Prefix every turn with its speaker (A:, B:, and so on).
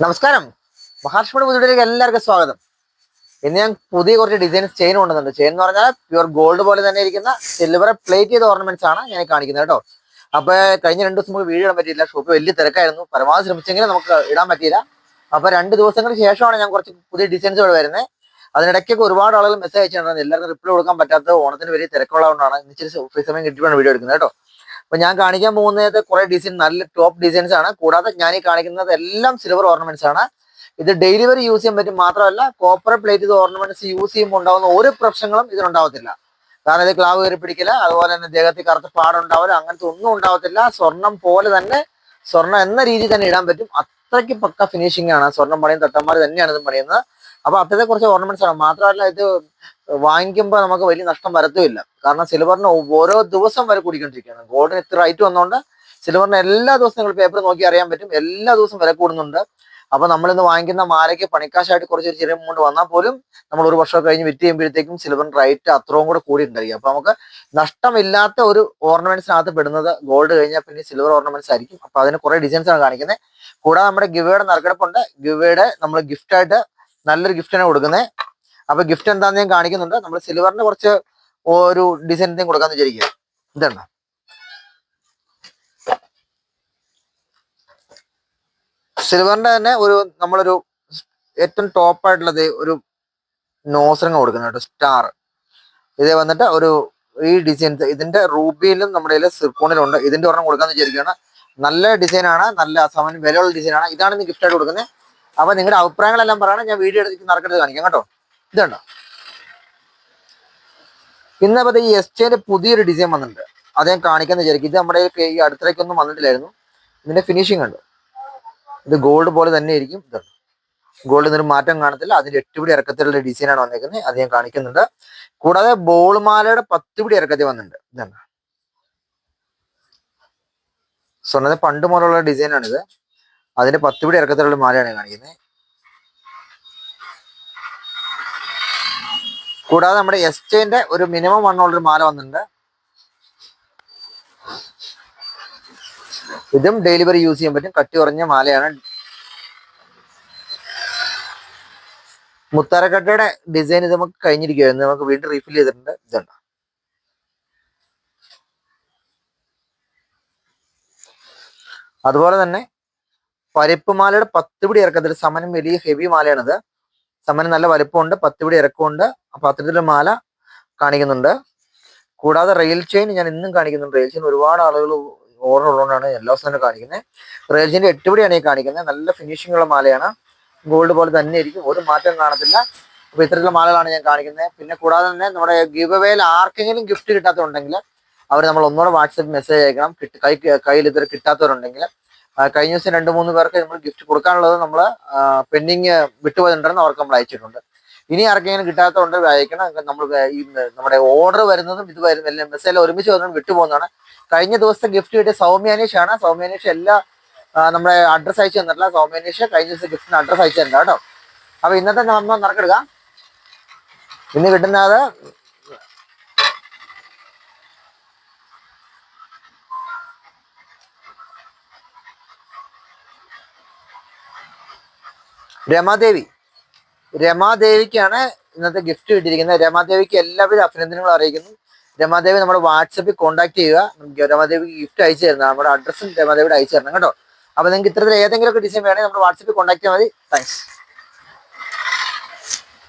A: നമസ്കാരം. മഹാലക്ഷ്മിയുടെ പുതിയയിലേക്ക് എല്ലാവർക്കും സ്വാഗതം. ഇന്ന് ഞാൻ പുതിയ കുറച്ച് ഡിസൈൻസ് ചെയിൻ കൊണ്ടുവന്നുണ്ട് ചെയിൻ എന്ന് പറഞ്ഞാൽ പ്യുവർ ഗോൾഡ് പോലെ തന്നെ ഇരിക്കുന്ന സിൽവർ പ്ലേറ്റ് ചെയ്ത ഓർണമെന്റ്സ് ആണ് ഞാൻ കാണിക്കുന്നത് കേട്ടോ. അപ്പൊ കഴിഞ്ഞ രണ്ട് ദിവസം നമുക്ക് വീഡിയോ ഇടാൻ പറ്റിയില്ല. ഷോപ്പ് വലിയ തിരക്കായിരുന്നു. പരമാവധി ശ്രമിച്ചെങ്കിലും നമുക്ക് ഇടാൻ പറ്റിയില്ല. അപ്പൊ രണ്ട് ദിവസങ്ങൾക്ക് ശേഷമാണ് ഞാൻ കുറച്ച് പുതിയ ഡിസൈൻസ് ഇവിടെ വരുന്നത്. അതിനിടയ്ക്കൊക്കെ ഒരുപാട് ആളുകൾ മെസ്സേജ് അയച്ചിട്ടുണ്ടായിരുന്നു. എല്ലാവർക്കും റിപ്ലൈ കൊടുക്കാൻ പറ്റാത്ത ഓണത്തിന് വലിയ തിരക്കുള്ളതുകൊണ്ടാണ്. ഇച്ചിരി ഫ്രീ സമയം കിട്ടിയാണ് വീഡിയോ എടുക്കുന്നത് കേട്ടോ. അപ്പൊ ഞാൻ കാണിക്കാൻ പോകുന്നത് കുറെ ഡിസൈൻ നല്ല ടോപ്പ് ഡിസൈൻസ് ആണ്. കൂടാതെ ഞാൻ ഈ കാണിക്കുന്നത് എല്ലാം സിൽവർ ഓർണമെന്റ്സ് ആണ്. ഇത് ഡെയിലി വരെ യൂസ് ചെയ്യാൻ പറ്റും മാത്രമല്ല കോപ്പർ പ്ലേറ്റ് ഇത് ഓർണമെന്റ്സ് യൂസ് ചെയ്യുമ്പോൾ ഉണ്ടാകുന്ന ഒരു പ്രശ്നങ്ങളും ഇതിനുണ്ടാവത്തില്ല. കാരണം ഇത് ക്ലാവ് കയറി പിടിക്കില്ല അതുപോലെ തന്നെ ദേഹത്തിൽ കറുത്ത പാടുണ്ടാവില്ല അങ്ങനത്തെ ഒന്നും ഉണ്ടാവത്തില്ല. സ്വർണം പോലെ തന്നെ സ്വർണം എന്ന രീതിയിൽ തന്നെ ഇടാൻ പറ്റും. അത്രയ്ക്ക് പക്ക ഫിനിഷിംഗ് ആണ്. സ്വർണം പണിയും തട്ടന്മാർ തന്നെയാണ് ഇത് പണിയുന്നത്. അപ്പൊ അത്തരത്തെ കുറച്ച് ഓർണമെന്റ്സ് ആണ്. മാത്രമല്ല ഇത് വാങ്ങിക്കുമ്പോൾ നമുക്ക് വലിയ നഷ്ടം വരത്തുമില്ല. കാരണം സിൽവറിന് ഓരോ ദിവസം വരെ കൂടിക്കൊണ്ടിരിക്കുകയാണ്. ഗോൾഡിന് ഇത്ര റൈറ്റ് വന്നുകൊണ്ട് സിൽവറിന് എല്ലാ ദിവസവും നിങ്ങൾ പേപ്പർ നോക്കി അറിയാൻ പറ്റും. എല്ലാ ദിവസവും വില കൂടുന്നുണ്ട്. അപ്പൊ നമ്മൾ ഇന്ന് വാങ്ങിക്കുന്ന മാലയ്ക്ക് പണിക്കാശായിട്ട് കുറച്ച് ചെറിയ എമൗണ്ട് വന്നാൽ പോലും നമ്മൾ ഒരു വർഷം കഴിഞ്ഞ് വിറ്റ് ചെയ്യുമ്പോഴത്തേക്കും സിൽവർ റൈറ്റ് അത്രയും കൂടെ കൂടി ഉണ്ടായിരിക്കും അപ്പൊ നമുക്ക് നഷ്ടമില്ലാത്ത ഒരു ഓർണമെന്റ്സിനകത്ത് പെടുന്നത് ഗോൾഡ് കഴിഞ്ഞാൽ പിന്നെ സിൽവർ ഓർണമെന്റ്സ് ആയിരിക്കും. അപ്പൊ അതിന് കുറെ ഡിസൈൻസ് ആണ് കാണിക്കുന്നത്. കൂടാതെ നമ്മുടെ ഗിവയുടെ നറുക്കെടുപ്പുണ്ട്. ഗിവയുടെ നമ്മൾ ഗിഫ്റ്റ് ആയിട്ട് നല്ലൊരു ഗിഫ്റ്റാണ് കൊടുക്കുന്നത് അപ്പൊ ഗിഫ്റ്റ് എന്താന്ന് ഞാൻ കാണിക്കുന്നുണ്ട്. നമ്മൾ സിൽവറിന് കുറച്ച് ഒരു ഡിസൈൻ എന്തെങ്കിലും കൊടുക്കാന്ന് വിചാരിക്കുക ഇതാണ് സിൽവറിന്റെ തന്നെ ഒരു നമ്മളൊരു ഏറ്റവും ടോപ്പ് ആയിട്ടുള്ളത് ഒരു നോസറിങ് കൊടുക്കുന്നത് സ്റ്റാർ ഇതേ വന്നിട്ട് ഒരു ഈ ഡിസൈൻ ഇതിന്റെ റൂബിയിലും നമ്മുടെ സിർക്കോണിലും ഉണ്ട്. ഇതിന്റെ ഒരെണ്ണം കൊടുക്കാന്ന് വിചാരിക്കുകയാണ് നല്ല ഡിസൈനാണ് നല്ല അസാമാന്യം വിലയുള്ള ഡിസൈനാണ് ഇതാണ് ഇന്ന് ഗിഫ്റ്റ് ആയിട്ട് കൊടുക്കുന്നത് അപ്പൊ നിങ്ങളുടെ അഭിപ്രായങ്ങളെല്ലാം പറയണം. ഞാൻ വീഡിയോ എടുത്ത് നടക്കരുത് കാണിക്കാം കേട്ടോ. ഇതുണ്ടോ? ഇന്നപ്പോ ഈ എസ്റ്റേന്റെ പുതിയൊരു ഡിസൈൻ വന്നിട്ടുണ്ട്. അത് ഞാൻ കാണിക്കാന്ന് വിചാരിക്കും. ഇത് നമ്മുടെ ഈ അടുത്തേക്കൊന്നും വന്നിട്ടില്ലായിരുന്നു. ഇതിന്റെ ഫിനിഷിംഗ് ഉണ്ട് ഇത് ഗോൾഡ് പോലെ തന്നെ ആയിരിക്കും ഇതുണ്ട് ഗോൾഡ് നിന്നൊരു മാറ്റം കാണത്തില്ല. അതിന്റെ എട്ടുപിടി ഇറക്കത്തിലുള്ള ഡിസൈനാണ് വന്നേക്കുന്നത്. ഞാൻ കാണിക്കുന്നുണ്ട്. കൂടാതെ ബോൾമാലയുടെ പത്തുപിടി ഇറക്കത്തിൽ വന്നിട്ടുണ്ട്. ഇതാണ് സ്വർണത്തെ പണ്ട് മുതലുള്ള ഡിസൈനാണിത് അതിന്റെ പത്തുപിടി ഇറക്കത്തിലുള്ള മാലയാണ് കാണിക്കുന്നത്. കൂടാതെ നമ്മുടെ എസ്റ്റേന്റെ ഒരു മിനിമം വണ്ണമുള്ളൊരു മാല വന്നിട്ടുണ്ട്. ഇതും ഡെലിവറി യൂസ് ചെയ്യാൻ പറ്റും. കട്ടി കുറഞ്ഞ മാലയാണ്. മുത്താരക്കട്ടയുടെ ഡിസൈൻ ഇത് നമുക്ക് കഴിഞ്ഞിരിക്കുകയായിരുന്നു നമുക്ക് വീണ്ടും റീഫിൽ ചെയ്തിട്ടുണ്ട്. ഇതുണ്ട്. അതുപോലെ തന്നെ പരിപ്പ് മാലയുടെ പത്ത് പിടി ഇറക്കത്തിൽ സമനം വലിയ ഹെവി മാലയാണിത്. സമനം നല്ല വലുപ്പമുണ്ട് പത്ത് പിടി ഇറക്കമുണ്ട്. അപ്പൊ അത്തരത്തിലൊരു മാല കാണിക്കുന്നുണ്ട്. കൂടാതെ റെയിൽ ചെയിൻ ഞാൻ ഇന്നും കാണിക്കുന്നുണ്ട്. റെയിൽ ചെയിൻ ഒരുപാട് ആളുകൾ ഓർഡർ ഉള്ളതുകൊണ്ടാണ് എല്ലാ ദിവസവും കാണിക്കുന്നത് റെയിൽ ചെയിന്റെ എട്ട് പിടിയാണ് ഈ കാണിക്കുന്നത്. നല്ല ഫിനിഷിംഗ് ഉള്ള മാലയാണ്. ഗോൾഡ് പോലെ തന്നെ ഇരിക്കും. ഒരു മാറ്റം കാണത്തില്ല. അപ്പൊ ഇത്തരത്തിലുള്ള മാലകളാണ് ഞാൻ കാണിക്കുന്നത് പിന്നെ കൂടാതെ തന്നെ നമ്മുടെ ഗിവ് അവേയിൽ ആർക്കെങ്കിലും ഗിഫ്റ്റ് കിട്ടാത്തതുണ്ടെങ്കിൽ അവർ നമ്മൾ ഒന്നുകൂടെ വാട്സപ്പ് മെസ്സേജ് അയക്കണം. കൈ കയ്യിൽ ഇത്തരം കിട്ടാത്തവരുണ്ടെങ്കിൽ കഴിഞ്ഞ ദിവസം രണ്ട് മൂന്ന് പേർക്ക് നമ്മൾ ഗിഫ്റ്റ് കൊടുക്കാനുള്ളത് നമ്മൾ പെൻഡിങ് വിട്ടുപോയിട്ടുണ്ടെന്ന് അവർക്ക് നമ്മൾ അയച്ചിട്ടുണ്ട്. ഇനി ആർക്കെങ്കിലും കിട്ടാത്തതുകൊണ്ട് അയക്കണം. നമ്മൾ ഈ നമ്മുടെ ഓർഡർ വരുന്നതും ഇത് വരുന്ന മെസ്സേജ് ഒരുമിച്ച് വരുന്നതും വിട്ടുപോകുന്നതാണ്. കഴിഞ്ഞ ദിവസത്തെ ഗിഫ്റ്റ് കിട്ടിയ ആണ്. സൗമ്യാനേഷ് എല്ലാ നമ്മുടെ അഡ്രസ്സ് അയച്ചു തന്നിട്ടില്ല സൗമ്യാനേഷ് കഴിഞ്ഞ ദിവസം ഗിഫ്റ്റിന് അഡ്രസ്സ് അയച്ചു തന്നില്ല കേട്ടോ. അപ്പൊ ഇന്നത്തെ നമ്മൾ നടക്കെടുക്കാം. ഇന്ന് കിട്ടുന്നത് രമാദേവി. രമാദേവിക്കാണ് ഇന്നത്തെ ഗിഫ്റ്റ് കിട്ടിയിരിക്കുന്നത്. രമാദേവിക്ക് എല്ലാവരും അഭിനന്ദനങ്ങൾ അറിയിക്കുന്നു. രമാദേവി നമ്മുടെ വാട്സപ്പിൽ കോൺടാക്ട് ചെയ്യുക. നമുക്ക് രമാദേവിക്ക് ഗിഫ്റ്റ് അയച്ചു തരുന്നത് നമ്മുടെ അഡ്രസ്സും രമാദേവിയുടെ അയച്ചു തരണം കേട്ടോ. അപ്പൊ നിങ്ങൾക്ക് ഇത്തരത്തിൽ ഏതെങ്കിലുമൊക്കെ ഡിസൈൻ വേണമെങ്കിൽ നമ്മുടെ വാട്സപ്പിൽ കോൺടാക്ട് ചെയ്താൽ മതി. താങ്ക്സ്